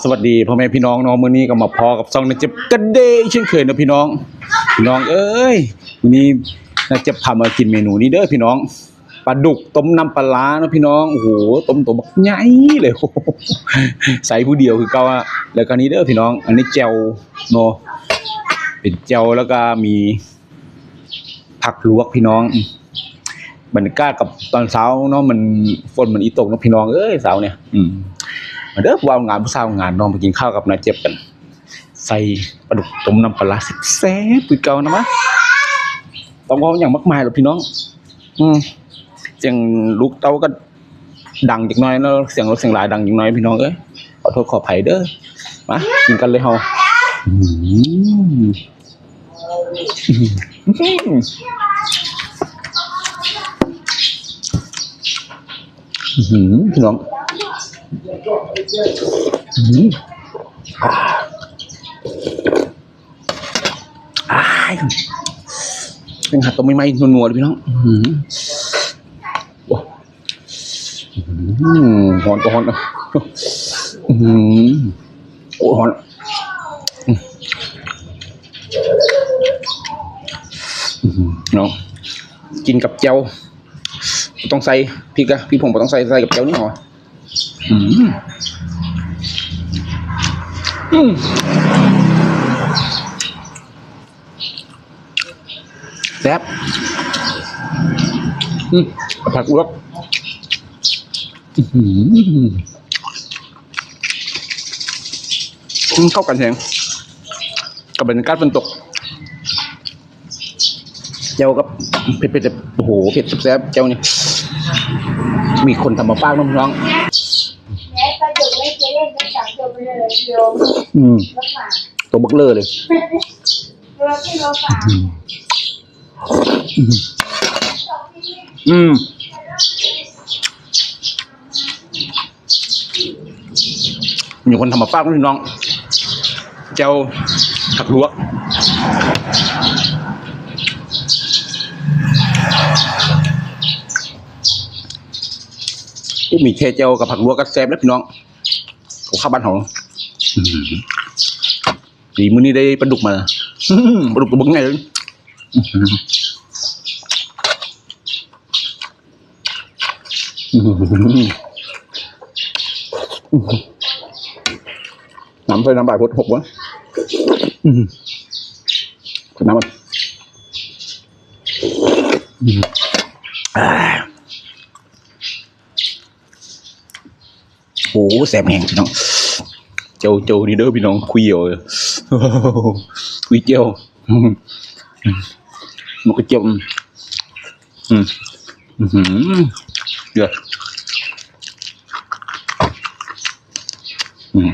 สวัสดีพ่อแม่พี่น้องเนาะมื้อนี้ก็มาพอกับซองนะเจ็บกันเดย์เช่นเคยนะพี่น้องพี่น้องเอ้ยมื้อนี้นะเจ็บพามากินเมนูนี้เด้อพี่น้องปลาดุกต้มน้ำปลาร้านะพี่น้องโอ้โหต้มตัวบักใหญ่เลยใส่ผู้เดียวคือเก่าอะแล้วก็นี้เด้อพี่น้อง อันนี้แจ่วเนาะเป็นแจ่วแล้วก็มีผักลวกพี่น้องบรรยากาศกับตอนเช้าเนาะมันฝนมันอีตกเนาะพี่น้องเอ้ยเช้าเนี่ย อืม มาเด้อว่างานผู้สาวงานน้องไปกินข้าวกับนายเจ็บกัน ใส่ปลาดุกต้มน้ำปลาร้าแซ่บๆคือเก่านะมะต้องว่าอย่างมากมายหรอกพี่น้อง อืมเสียงลูกเต้าก็ดังจักน้อยเนาะเสียงรถเสียงหลายดังจักน้อยพี่น้องเอ้ยขอโทษขออภัยเด้อมากินกันเลยเฮาอืมอืมอื้อหือพี่น้อง เป็นหัดตัวไม่ไหม้นัวๆเลยพี่น้องอื้อหือโอ้อื้อหือนตัวหอนะอื้อหือโอ้หอนอื้ออื้อหือพี่น้องกินกับเจียวต้องใส่พริกอะพริกผงบ่ต้องใส่ใส่กับเจียวนี่หรอ อืมอืมแซ่บอืมผักลวกอือหืออืมเข้ากันแหงกับบรรยากาศฝนตกเจ้ากับเผ็ดเผ็ดๆโอ้โหเผ็ดแซ่บเจ้านี่มีคนทำมาป้ากน้องน้องแม่ประโยชน์ไม่เคยเล่นก็สั่งจบไปเลยเดียวอืมรถฝาตัวบักเลอเลยรถที่รถฝาอืมมีคนทำมาป้ากน้องน้อง เจ้าผักลวกอู้มีเทเจ้ากับผักลวกก็แซ่บแล้วพี่น้อง ของข้าวบ้านของดีมื้อนี้ได้ปลาดุกมาอื้อหือปลาดุกตัวบักไงเลยอื้อหืออื้อหืออื้อหือน้ำใส่น้ำใบพดหกวะอื้อหือใส่น้ำมันอื้อหืออ่า โอ้โหแสบแห้งพี่น้องเจ้าเจ้านี่เด้อพี่น้องคุยเอาเลยคุยเจ้ามันก็เจ้าอืมอืมอืมเดือดอืม